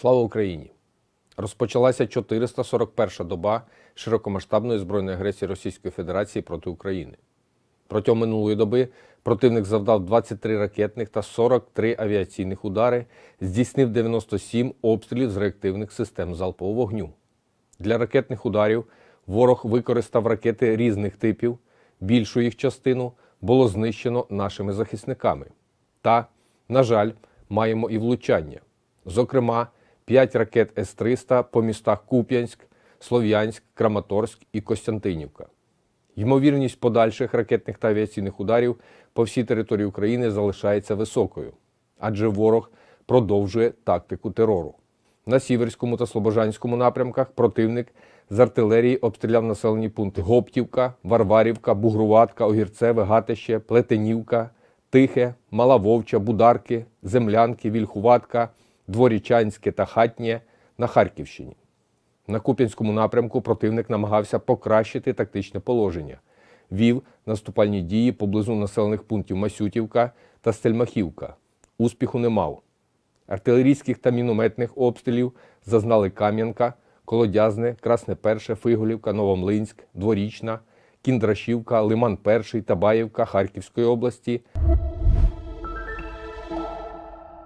Слава Україні! Розпочалася 441-ша доба широкомасштабної збройної агресії Російської Федерації проти України. Протягом минулої доби противник завдав 23 ракетних та 43 авіаційних удари, здійснив 97 обстрілів з реактивних систем залпового вогню. Для ракетних ударів ворог використав ракети різних типів. Більшу їх частину було знищено нашими захисниками. Та, на жаль, маємо і влучання. Зокрема, 5 ракет С-300 по містах Куп'янськ, Слов'янськ, Краматорськ і Костянтинівка. Ймовірність подальших ракетних та авіаційних ударів по всій території України залишається високою, адже ворог продовжує тактику терору. На Сіверському та Слобожанському напрямках противник з артилерії обстріляв населені пункти Гоптівка, Варварівка, Бугруватка, Огірцеве, Гатище, Плетенівка, Тихе, Мала Вовча, Бударки, Землянки, Вільхуватка, Дворічанське та Хатнє на Харківщині. На Куп'янському напрямку противник намагався покращити тактичне положення. Вів наступальні дії поблизу населених пунктів Масютівка та Стельмахівка. Успіху не мав. Артилерійських та мінометних обстрілів зазнали Кам'янка, Колодязне, Красне Перше, Фиголівка, Новомлинськ, Дворічна, Кіндрашівка, Лиман Перший, Табаївка Харківської області,